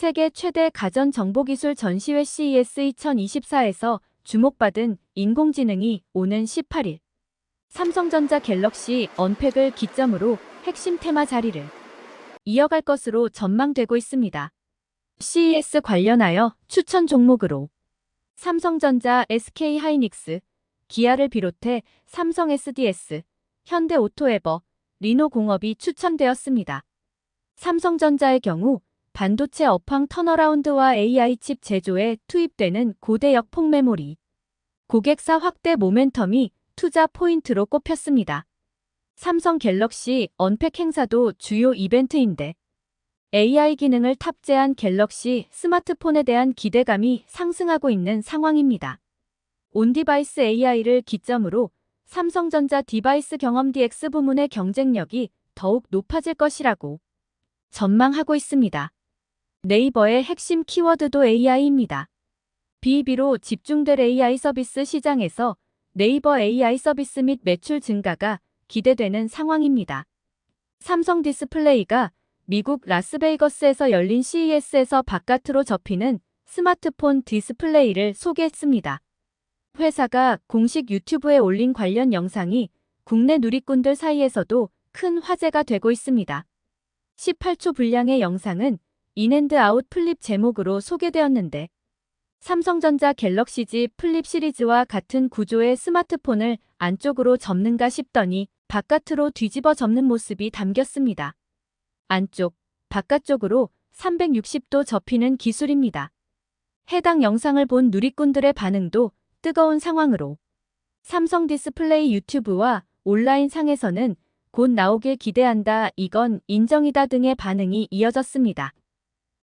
세계 최대 가전 정보기술 전시회 CES 2024에서 주목받은 인공지능이 오는 18일 삼성전자 갤럭시 언팩을 기점으로 핵심 테마 자리를 이어갈 것으로 전망되고 있습니다. CES 관련하여 추천 종목으로 삼성전자, SK하이닉스, 기아를 비롯해 삼성 SDS, 현대오토에버, 리노공업이 추천되었습니다. 삼성전자의 경우 반도체 업황 턴어라운드와 AI 칩 제조에 투입되는 고대역 폭 메모리, 고객사 확대 모멘텀이 투자 포인트로 꼽혔습니다. 삼성 갤럭시 언팩 행사도 주요 이벤트인데 AI 기능을 탑재한 갤럭시 스마트폰에 대한 기대감이 상승하고 있는 상황입니다. 온디바이스 AI를 기점으로 삼성전자 디바이스 경험 DX 부문의 경쟁력이 더욱 높아질 것이라고 전망하고 있습니다. 네이버의 핵심 키워드도 AI입니다. 비비로 집중될 AI 서비스 시장에서 네이버 AI 서비스 및 매출 증가가 기대되는 상황입니다. 삼성 디스플레이가 미국 라스베이거스에서 열린 CES에서 바깥으로 접히는 스마트폰 디스플레이를 소개했습니다. 회사가 공식 유튜브에 올린 관련 영상이 국내 누리꾼들 사이에서도 큰 화제가 되고 있습니다. 18초 분량의 영상은 인앤드 아웃 플립 제목으로 소개되었는데 삼성전자 갤럭시 Z 플립 시리즈와 같은 구조의 스마트폰을 안쪽으로 접는가 싶더니 바깥으로 뒤집어 접는 모습이 담겼습니다. 안쪽, 바깥쪽으로 360도 접히는 기술입니다. 해당 영상을 본 누리꾼들의 반응도 뜨거운 상황으로 삼성 디스플레이 유튜브와 온라인 상에서는 곧 나오길 기대한다, 이건 인정이다 등의 반응이 이어졌습니다.